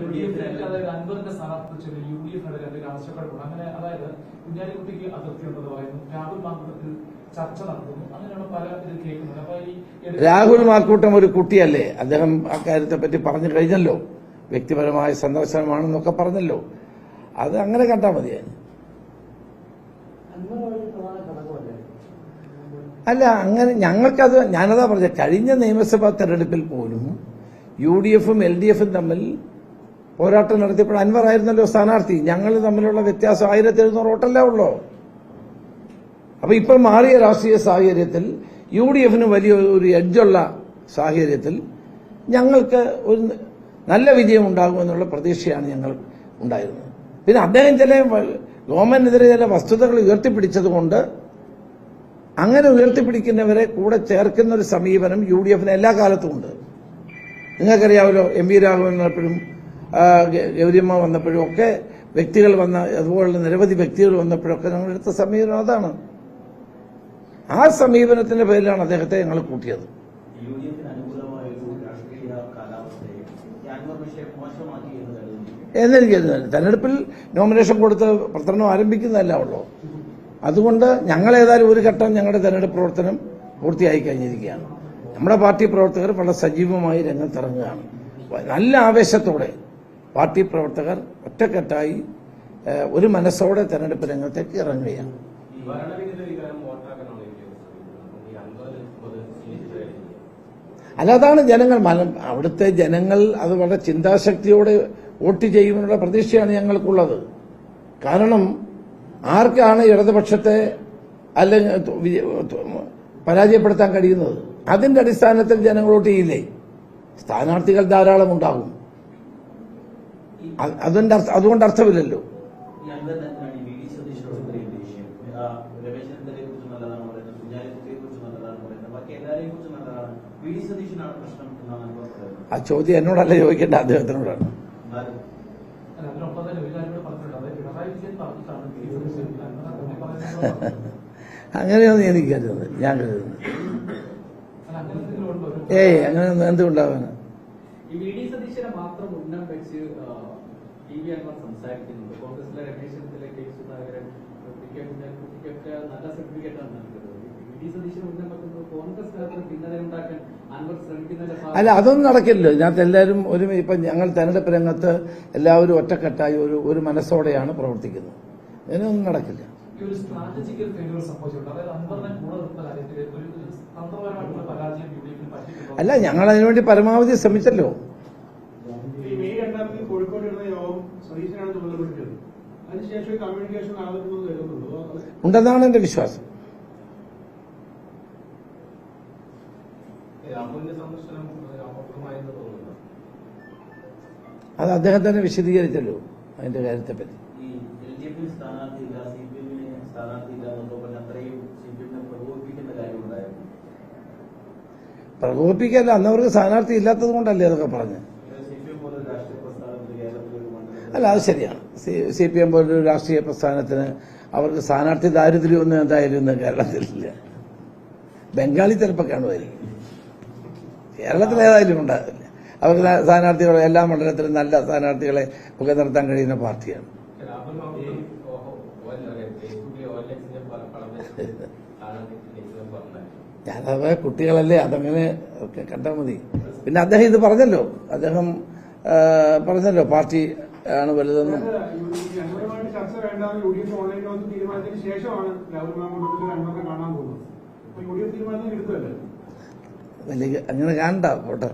L D എഫിന് അതായത് അൻവറിന്റെ സ്ഥാനാർത്ഥി യു ഡി എഫിനെതിരെ എന്തെങ്കിലും ആവശ്യപ്പെടുന്നു അങ്ങനെ അതായത് കുഞ്ഞാലിക്കുട്ടിക്ക് അതിർത്തി ഉണ്ടെന്ന് പറയുന്നു രാഹുൽ മാർക്കൂട്ടത്തിൽ ചർച്ച നടത്തുന്നു അങ്ങനെയാണ് പല ഇത് കേൾക്കുന്നത്. അപ്പൊ ഈ രാഹുൽ മാക്കൂട്ടം ഒരു കുട്ടിയല്ലേ? അദ്ദേഹം അക്കാര്യത്തെ പറ്റി പറഞ്ഞു കഴിഞ്ഞല്ലോ. വ്യക്തിപരമായ സന്ദർശനമാണെന്നൊക്കെ പറഞ്ഞല്ലോ. അത് അങ്ങനെ കണ്ടാൽ മതിയായിരുന്നു അല്ല അങ്ങനെ ഞങ്ങൾക്കത് ഞാനതാ പറഞ്ഞത് കഴിഞ്ഞ നിയമസഭാ തെരഞ്ഞെടുപ്പിൽ പോലും യു ഡി എഫും എൽ ഡി എഫും തമ്മിൽ പോരാട്ടം നടത്തിയപ്പോൾ അൻവർ ആയിരുന്നല്ലോ സ്ഥാനാർത്ഥി. ഞങ്ങൾ തമ്മിലുള്ള വ്യത്യാസം ആയിരത്തി എഴുന്നൂറ് വോട്ടല്ലേ ഉള്ളൂ. അപ്പൊ ഇപ്പൊ മാറിയ രാഷ്ട്രീയ സാഹചര്യത്തിൽ യു ഡി എഫിന് വലിയ ഒരു എഡ്ജുള്ള സാഹചര്യത്തിൽ ഞങ്ങൾക്ക് ഒരു നല്ല വിജയം ഉണ്ടാകുമെന്നുള്ള പ്രതീക്ഷയാണ് ഞങ്ങൾ ഉണ്ടായിരുന്നത്. പിന്നെ അദ്ദേഹം ചില ഗവൺമെന്റിനെതിരെ ചില വസ്തുതകൾ ഉയർത്തിപ്പിടിച്ചതുകൊണ്ട് അങ്ങനെ ഉയർത്തിപ്പിടിക്കുന്നവരെ കൂടെ ചേർക്കുന്ന ഒരു സമീപനം യു ഡി എഫിന് എല്ലാ കാലത്തും ഉണ്ട്. നിങ്ങൾക്കറിയാമല്ലോ എം വി രാഘവൻ ഗ- ഗൗരിയമ്മ വന്നപ്പോഴും ഒക്കെ വ്യക്തികൾ വന്ന അതുപോലുള്ള നിരവധി വ്യക്തികൾ വന്നപ്പോഴൊക്കെ ഞങ്ങൾ എടുത്ത സമീപനം അതാണ്. ആ സമീപനത്തിന്റെ പേരിലാണ് അദ്ദേഹത്തെ ഞങ്ങൾ കൂട്ടിയത്. എന്നെനിക്ക് തെരഞ്ഞെടുപ്പിൽ നോമിനേഷൻ കൊടുത്ത് പ്രചരണം ആരംഭിക്കുന്നതല്ല ഉള്ളൂ. അതുകൊണ്ട് ഞങ്ങൾ ഏതായാലും ഒരു ഘട്ടം ഞങ്ങളുടെ തെരഞ്ഞെടുപ്പ് പ്രവർത്തനം പൂർത്തിയായി കഴിഞ്ഞിരിക്കുകയാണ്. നമ്മുടെ പാർട്ടി പ്രവർത്തകർ വളരെ സജീവമായി രംഗത്തിറങ്ങുകയാണ്. നല്ല ആവേശത്തോടെ പാർട്ടി പ്രവർത്തകർ ഒറ്റക്കെട്ടായി ഒരു മനസ്സോടെ തെരഞ്ഞെടുപ്പ് രംഗത്തേക്ക് ഇറങ്ങുകയാണ്. അല്ലാതാണ് അല്ല അതാണ് ജനങ്ങൾ അവിടുത്തെ ജനങ്ങൾ അത് വളരെ ചിന്താശക്തിയോടെ വോട്ട് ചെയ്യുമെന്നുള്ള പ്രതീക്ഷയാണ് ഞങ്ങൾക്കുള്ളത്. കാരണം ആർക്കാണ് ഇടതുപക്ഷത്തെ അല്ലെങ്കിൽ പരാജയപ്പെടുത്താൻ കഴിയുന്നത്? അതിന്റെ അടിസ്ഥാനത്തിൽ ജനങ്ങൾ വോട്ട് ചെയ്യില്ലേ? സ്ഥാനാർത്ഥികൾ ധാരാളം ഉണ്ടാകും അതിന്റെ അർത്ഥ- അതുകൊണ്ട് അർത്ഥമില്ലല്ലോ. ആ, ചോദ്യം എന്നോടല്ല ചോദിക്കേണ്ട അദ്ദേഹത്തിനോടാണ്. അങ്ങനെയൊന്നും എനിക്ക് കരുതുന്നത് ഞാൻ കരുതുന്നത് ഏയ് അങ്ങനെയൊന്നും എന്തുണ്ടാവാനാ ഈ വി ഡി സതീശനെ മാത്രം ഉന്നം വെച്ച് ടി വി അൻവർ സംസാരിക്കുന്നുണ്ട്. കോൺഗ്രസിലെ രമേശ് ചെന്നിത്തല കെ സുധാകരൻ കുട്ടിക്കൊക്കെ നല്ല സർട്ടിഫിക്കറ്റാണ് നൽകുന്നത്. അല്ല അതൊന്നും നടക്കില്ല. ഇതിനകത്ത് എല്ലാവരും ഒരു ഇപ്പൊ ഞങ്ങൾ തെരഞ്ഞെടുപ്പ് രംഗത്ത് എല്ലാവരും ഒറ്റക്കെട്ടായി ഒരു ഒരു മനസ്സോടെയാണ് പ്രവർത്തിക്കുന്നത്. അതിനൊന്നും നടക്കില്ല. ഈ ഒരു സ്ട്രാറ്റജിക്കൽ ഫെയിലുകൾ സംഭവിച്ചിട്ടുണ്ട്. അതായത് അൻവറിനെ കൂടെ നിർത്തുന്ന കാര്യത്തിൽ ഒരു തന്ത്രപരമായിട്ടുള്ള പരാജയം യു ഡി എഫിന് പറ്റിയിട്ടുണ്ടോ? അല്ല ഞങ്ങൾ അതിനുവേണ്ടി പരമാവധി ശ്രമിച്ചല്ലോ. മെയ് രണ്ടാം തീയതി കോഴിക്കോട് ഇരുന്ന യോഗം സതീശനാണ് ചുമതലപ്പെടുത്തിയത്. അതിനുശേഷം ഈ കമ്മ്യൂണിക്കേഷൻ ആകുന്നു കരുതുന്നുണ്ടോ അതോ ഉണ്ടെന്നാണ് എന്റെ വിശ്വാസം. അത് അദ്ദേഹം തന്നെ വിശദീകരിച്ചല്ലോ അതിന്റെ ഡി എഫിന് സ്ഥാനാർത്ഥിയില്ല സി പി എമ്മിന് സ്ഥാനാർത്ഥിയില്ല എന്നൊക്കെ പറഞ്ഞ് അത്രയും സി പി എമ്മിനെ പ്രകോപിപ്പിക്കുന്ന കാര്യമുണ്ടായിരുന്നു പ്രകോപിപ്പിക്കല്ല അന്നവർക്ക് സ്ഥാനാർത്ഥി ഇല്ലാത്തത് കൊണ്ടല്ലേ അതൊക്കെ പറഞ്ഞു അല്ല അത് ശരിയാണ് സി പി എം പോലൊരു രാഷ്ട്രീയ പ്രസ്ഥാനത്തിന് അവർക്ക് സ്ഥാനാർത്ഥി ദാരിദ്ര്യമൊന്നും എന്തായാലും ഇന്ന് കേരളത്തിലില്ല ബംഗാളി ചിലപ്പോൾ കാണുമായിരിക്കും കേരളത്തിൽ ഏതായാലും ഉണ്ടാകില്ല അവർക്ക് സ്ഥാ- സ്ഥാനാർത്ഥികളെ എല്ലാ മണ്ഡലത്തിലും നല്ല സ്ഥാനാർത്ഥികളെ ഒക്കെ നിർത്താൻ കഴിയുന്ന പാർട്ടിയാണ് ഞാനത് കുട്ടികളല്ലേ അതങ്ങനെ ഒക്കെ കണ്ടാൽ മതി. പിന്നെ അദ്ദേഹം ഇത് പറഞ്ഞല്ലോ. അദ്ദേഹം പറഞ്ഞല്ലോ പാർട്ടി ആണ് വലുതെന്നും. വലിയ അങ്ങനെ കാണണ്ട പോട്ടെ.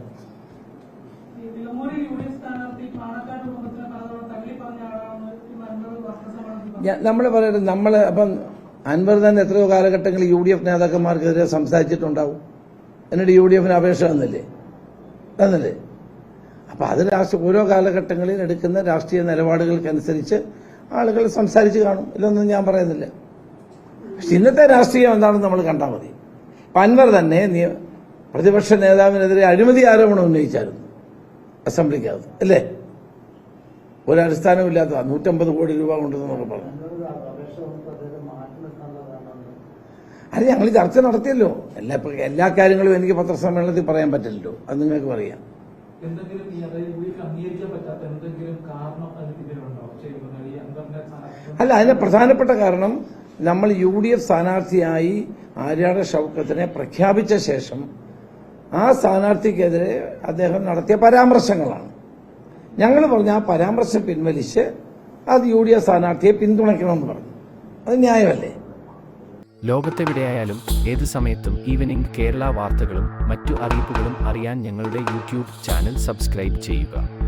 നമ്മൾ പറയുന്നത് നമ്മൾ അപ്പം അൻവർ തന്നെ എത്രയോ കാലഘട്ടങ്ങളിൽ യു ഡി എഫ് നേതാക്കന്മാർക്കെതിരെ സംസാരിച്ചിട്ടുണ്ടാവും. എന്നിട്ട് യു ഡി എഫിന് അപേക്ഷ തന്നില്ലേ? തന്നില്ലേ? അപ്പൊ അത് രാഷ്ട്രീയ ഓരോ കാലഘട്ടങ്ങളിൽ എടുക്കുന്ന രാഷ്ട്രീയ നിലപാടുകൾക്കനുസരിച്ച് ആളുകൾ സംസാരിച്ച് കാണും. ഇതൊന്നും ഞാൻ പറയുന്നില്ല. പക്ഷെ ഇന്നത്തെ രാഷ്ട്രീയം എന്താണെന്ന് നമ്മൾ കണ്ടാൽ മതി. അൻവർ തന്നെ പ്രതിപക്ഷ നേതാവിനെതിരെ അഴിമതി ആരോപണം ഉന്നയിച്ചായിരുന്നു. അസംബ്ലിക്കകത്ത്. അല്ലേ? ഒരടിസ്ഥാനമില്ലാത്ത നൂറ്റമ്പത് കോടി രൂപ കൊണ്ടുവന്നൊക്കെ പറഞ്ഞു. അത് ഞങ്ങൾ ചർച്ച നടത്തിയല്ലോ. എല്ലാ എല്ലാ കാര്യങ്ങളും എനിക്ക് പത്രസമ്മേളനത്തിൽ പറയാൻ പറ്റില്ലല്ലോ. അത് നിങ്ങൾക്ക് പറയാം. അല്ല അതിന്റെ പ്രധാനപ്പെട്ട കാരണം നമ്മൾ യു ഡി എഫ് സ്ഥാനാർത്ഥിയായി ആര്യാട ഷൗക്കത്തിനെ പ്രഖ്യാപിച്ച ശേഷം ആ സ്ഥാനാർത്ഥിക്കെതിരെ അദ്ദേഹം നടത്തിയ പരാമർശങ്ങളാണ്. ഞങ്ങൾ പറഞ്ഞ ആ പരാമർശം പിൻവലിച്ച് അത് യു ഡി എഫ് സ്ഥാനാർത്ഥിയെ പിന്തുണയ്ക്കണമെന്ന് പറഞ്ഞു. അത് ന്യായമല്ലേ? ലോകത്തെവിടെയായാലും ഏത് സമയത്തും ഈവനിംഗ് കേരള വാർത്തകളും മറ്റു അറിയിപ്പുകളും അറിയാൻ ഞങ്ങളുടെ യൂട്യൂബ് ചാനൽ സബ്സ്ക്രൈബ് ചെയ്യുക.